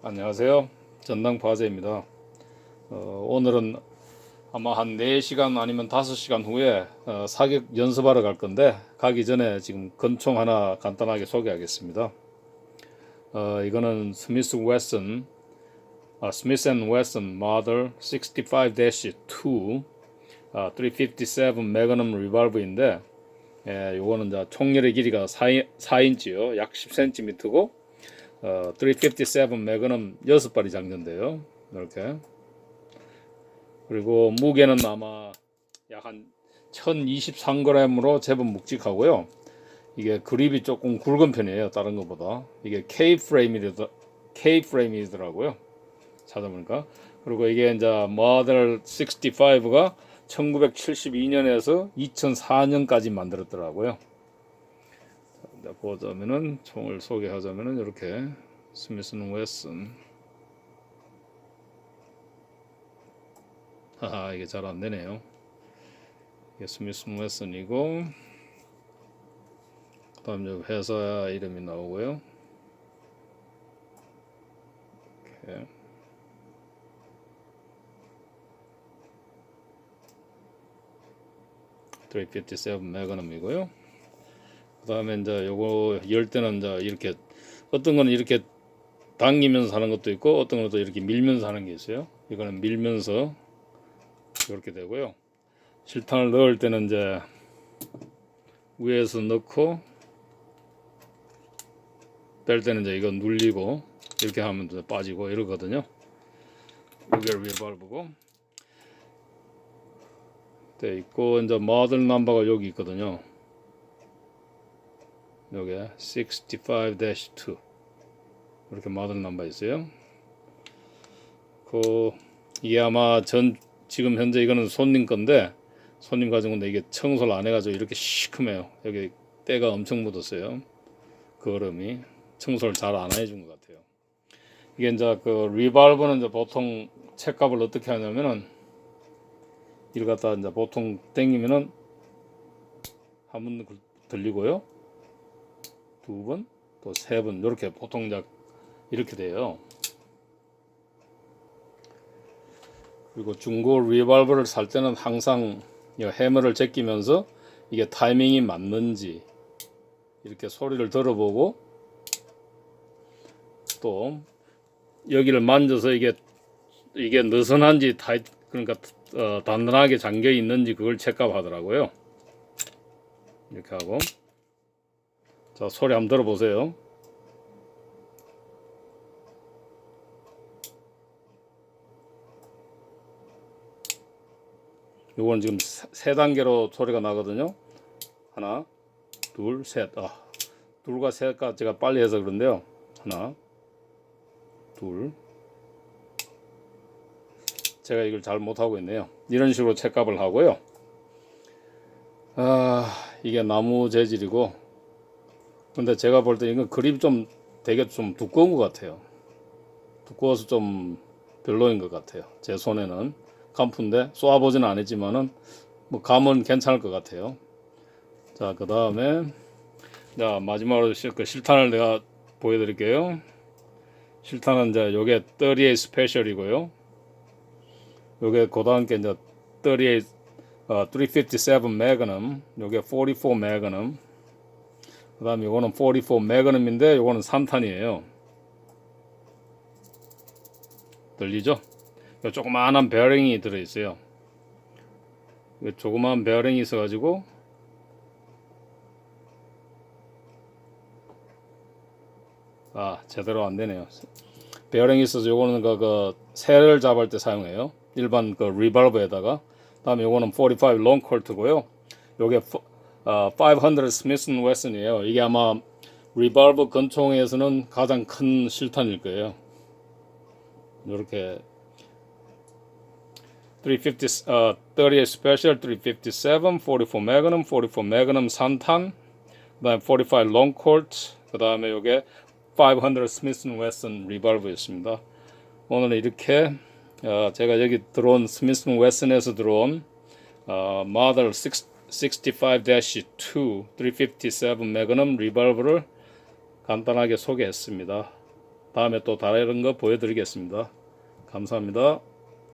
안녕하세요. 전당 파제입니다. 어, 오늘은 아마 한 4시간 아니면 5시간 후에 어, 사격 연습하러 갈 건데 가기 전에 지금 권총 하나 간단하게 소개하겠습니다. 어, 이거는 스미스 웨슨 아, 스미스 앤 웨슨 모델 65-2 아, 357 매그넘 리발브인데 예, 요거는 총열의 길이가 4, 4인치요. 약 10cm고 어, 357 매그넘 6발이 장전돼요. 이렇게. 그리고 무게는 아마 약 한 1023g으로 제법 묵직하고요. 이게 그립이 조금 굵은 편이에요. 다른 것보다. 이게 K 프레임이더 K 프레임이더라고요. 찾아보니까. 그리고 이게 이제 모델 65가 1972년에서 2004년까지 만들었더라고요. 자, 보자면은 총을 소개하자면은 이렇게 스미스는 웨슨 하하 이게 잘 안 되네요. 이게 스미스는 웨슨이고 그다음 여기 회사 이름이 나오고요. 이렇게. (357) 매그넘이고요. 그다음에 이제 요거 열 때는 이제 이렇게 어떤 거는 이렇게 당기면서 하는 것도 있고 어떤 것도 이렇게 밀면서 하는 게 있어요. 이거는 밀면서 이렇게 되고요. 실탄을 넣을 때는 이제 위에서 넣고 뺄 때는 이제 이거 눌리고 이렇게 하면 이제 빠지고 이러거든요. 이게 리발브고 돼 있고 이제 모델 넘버가 여기 있거든요. 요게 65-2 이렇게 모델 넘버 있어요. 그 이게 아마 전 지금 현재 이거는 손님 건데 손님 가진 건데 이게 청소를 안 해가지고 이렇게 시큼해요. 여기 때가 엄청 묻었어요. 그 얼음이 청소를 잘 안 해준 것 같아요. 이게 이제 그 리발브는 이제 보통 책값을 어떻게 하냐면은 이를 갖다 이제 보통 땡기면은 한 번 들리고요. 두 번, 또 세 번, 이렇게 보통 이제 이렇게 돼요. 그리고 중고 리발버를 살 때는 항상 이 해머를 제끼면서 이게 타이밍이 맞는지 이렇게 소리를 들어보고 또 여기를 만져서 이게 이게 느슨한지 타이 그러니까 어, 단단하게 잠겨 있는지 그걸 체크하더라고요. 이렇게 하고 자 소리 한번 들어보세요. 요거는 지금 세- 세 단계로 소리가 나거든요. 하나, 둘, 셋. 아, 둘과 셋까 제가 빨리 해서 그런데요. 하나, 둘. 제가 이걸 잘 못하고 있네요. 이런 식으로 책값을 하고요. 아, 이게 나무 재질이고, 근데 제가 볼 때 이건 그립이 좀 되게 좀 두꺼운 것 같아요. 두꺼워서 좀 별로인 것 같아요. 제 손에는 간푼데 쏘아보지는 않았지만은 뭐 감은 괜찮을 것 같아요. 자, 그 다음에 자 마지막으로 실- 그 실탄을 내가 보여드릴게요. 실탄은 이제 요게 38 스페셜이고요. 요게 고단계 이제 38 어, 357 매그넘, 요게 44 매그넘. 그 다음에 요거는 44 매그넘인데 요거는 3탄이에요. 들리죠? 요 조그마한 베어링이 들어 있어요. 요 조그마한 베어링이 있어 가지고 아 제대로 안 되네요. 베어링이 있어서 요거는 그, 그 새를 잡을 때 사용해요. 일반 그 리발브에다가 다음에 요거는 45 롱콜트고요. 요게 포- 어, 500 스미스 웨슨이에요. 이게 아마 리발브 권총에서는 가장 큰 실탄일 거예요. 이렇게 350, 어, 38 스페셜, 357, 44 매그넘, 44 매그넘 3탄, 그다음에 45 롱콜트, 그다음에 요게 500 스미스 웨슨 리발브였습니다. 오늘은 이렇게 어, 제가 여기 들어온 스미스 웨슨에서 들어온 어, 모델 65-2 357 매그넘 리발브를 간단하게 소개했습니다. 다음에 또 다른 거 보여드리겠습니다. 감사합니다.